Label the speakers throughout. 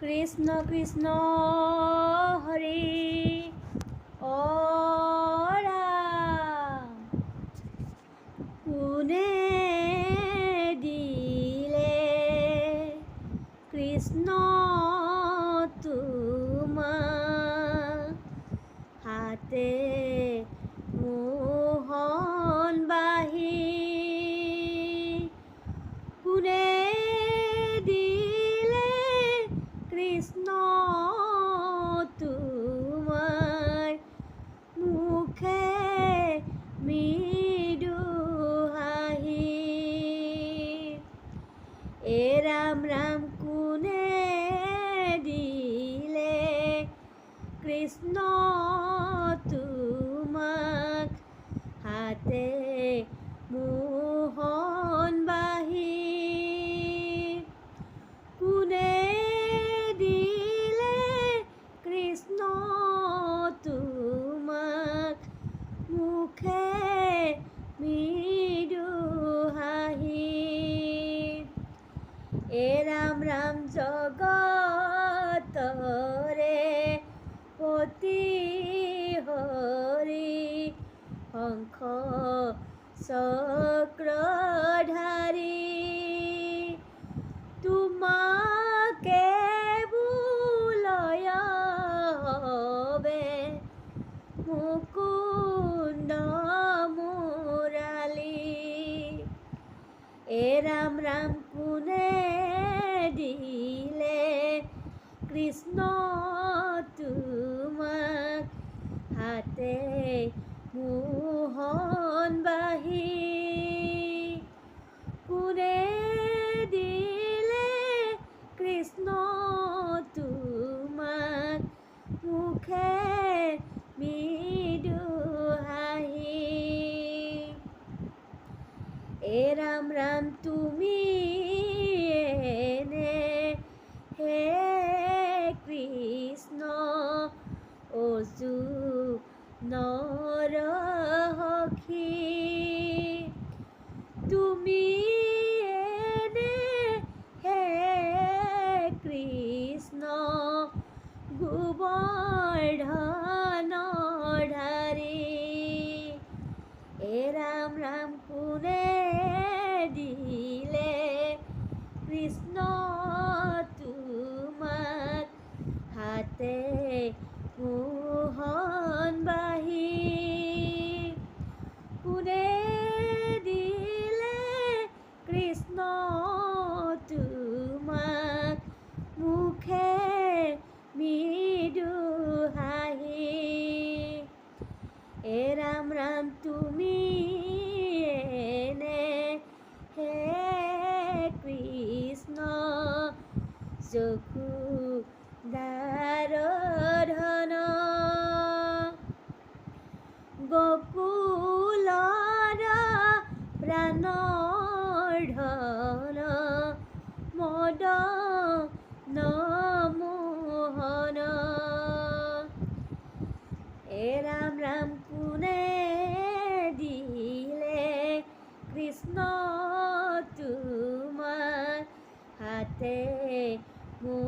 Speaker 1: কৃষ্ণ কৃষ্ণ হরে। ও রাম। দিলে কৃষ্ণ তোমার হাতে মোহন বাহি পতি হৰি শংখ চক্ৰধাৰী তোমাকে বুলয় হবে মুকুন্দ মুৰালী এ রাম রাম কোনে দিলে কৃষ্ণ রাম কোনে দিলে কৃষ্ণ তোমার হাতে মোহন বাহি। কোনে দিলে কৃষ্ণ চকু দাৰ ধন। গকুলৰ প্ৰাণৰ ধন। মদ নমোহন। এ রাম রাম কোনে মোহন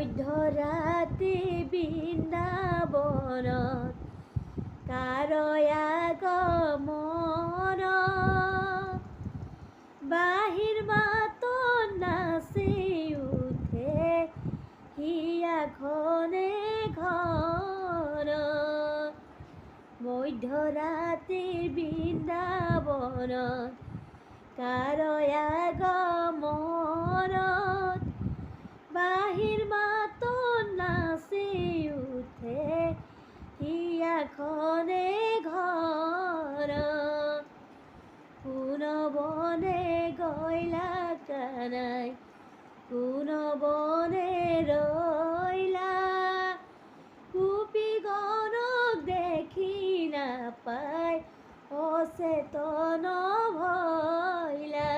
Speaker 1: মধ্যরাত বৃন্দাবনত কাৰয়া গমন বাহিৰ মাতো নাচি উঠে হিয়া ঘনে ঘন। মধ্যৰাতি বৃন্দাবনত কাৰয়া বাহিৰ মাতো নাচি উঠে হিয়াখনে ঘৰ কোন বনে গইলা কানাই কোন বনে ৰইলা কুপি গণক দেখি না নাপায় অচেতন ভইলা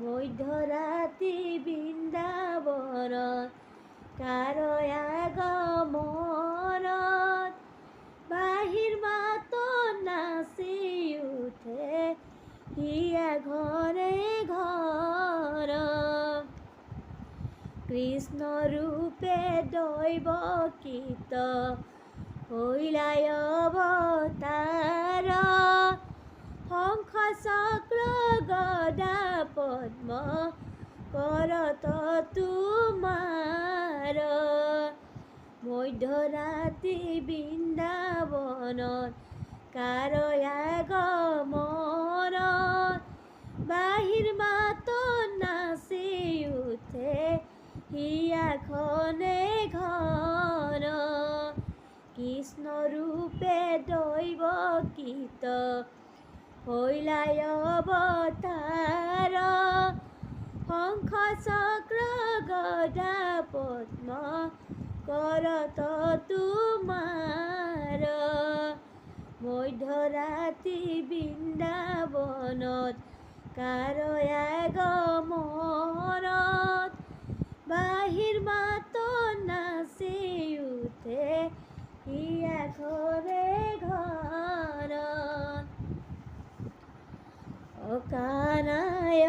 Speaker 1: মধ্যৰাতি বৃন্দাবনত কাৰয়া গমনত বাহিৰ মাতো নাচি উঠে হিয়া ঘৰে ঘৰ কৃষ্ণ ৰূপে দৈৱ কীত হৈলাই অৱতাৰ শংখ চক্ৰ গদা পদ্ম কৰত তোমাৰ মধ্যৰাতি বৃন্দাবনত কাৰয়া গমনত বাহিৰ মাতো নাচি উঠে হিয়াখনে ঘন। কৃষ্ণ ৰূপে দৈৱ কীত হৈলাই অৱতাৰ শংখ চক্ৰ গদা পদ্ম কৰত তোমাৰ মধ্যৰাতি বৃন্দাবনত কাৰয়া গমনত বাহিৰ মাতো নাচি উঠে হিয়া ঘৰে ঘৰ অকানায়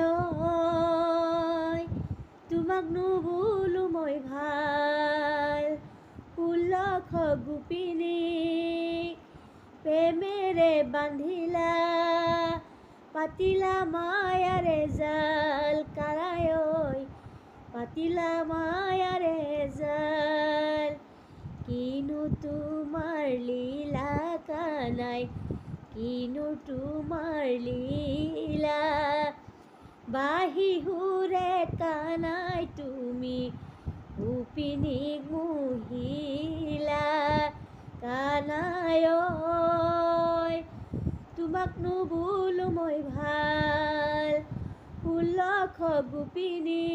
Speaker 1: নুবুলো মই ভালো ষোল্লশ গোপিনী প্ৰেমেৰে বান্ধিলা, পাতিলা মায়াৰে জাল কাৰায় পাতিলা মায়াৰে জাল। কিনো তোমাৰ লীলা কানাই, কিনো তোমাৰ লীলা। বাহি সুৰে কানাই তুমি গোপিনীক মুহিলা কানাই ঐ, তোমাক নুবুলো মই ভাল ষোল্লশ গোপিনী।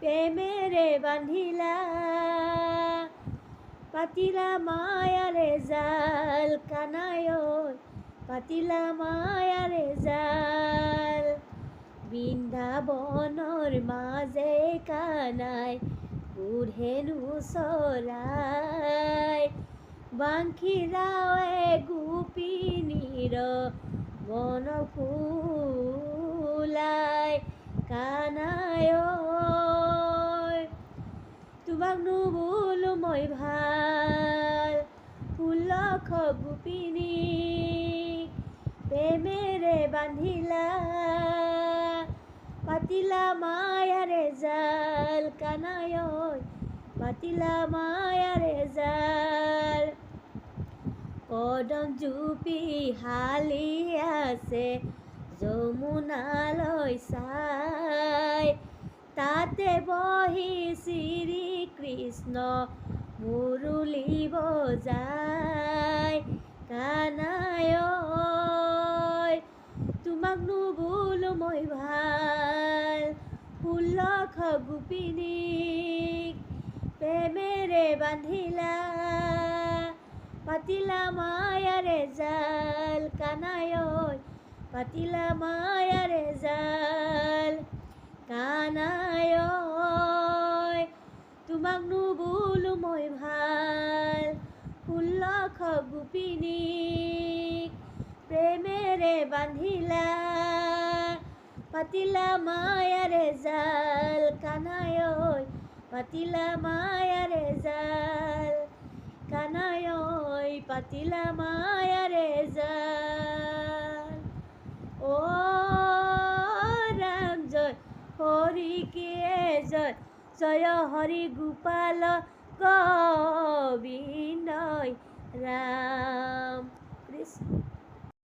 Speaker 1: প্ৰেমেৰে বান্ধিলা পাতিলা মায়াৰে জাল কানাই ঐ, পাতিলা মায়াৰে জাল। বৃন্দাবনৰ মাজে কানাই বুঢ়েনো চৰাই বাংশীৰাৱে গোপিনীৰ মন ফুলাই কানাই ঐ, তোমাক নুবুলো মই ভালো ষোল্লশ গোপিনী প্ৰেমেৰে বান্ধিলা পাতিলা মায়াৰে জাল কানাই ঐ, পাতিলা মায়াৰে জাল। কদম জুপি হালি আছে যমুনালৈ চাই তাতে বহি শ্ৰী কৃষ্ণ মুৰুলি বজাই কানাই তোমাক মই ভালো ষোল্লশ গোপিনী প্ৰেমেৰে বান্ধিলা। পাতিলা মায়াৰে জাল কানাই ঐ, পাতিলা মায়াৰে জাল কানাই ঐ, তোমাক নুবুলো মই ভালো ষোল্লশ গোপিনী প্ৰেমেৰে বান্ধিলা পাতিলা মায়াৰে জাল কানাই ঐ, পাতিলা মায়ারে জাল কানায় পাতিলা মায়ারে জাল। ও রাম জয় হরি কে জয় জয় হরি গোপাল গোবিন্দয় রাম কৃষ্ণ।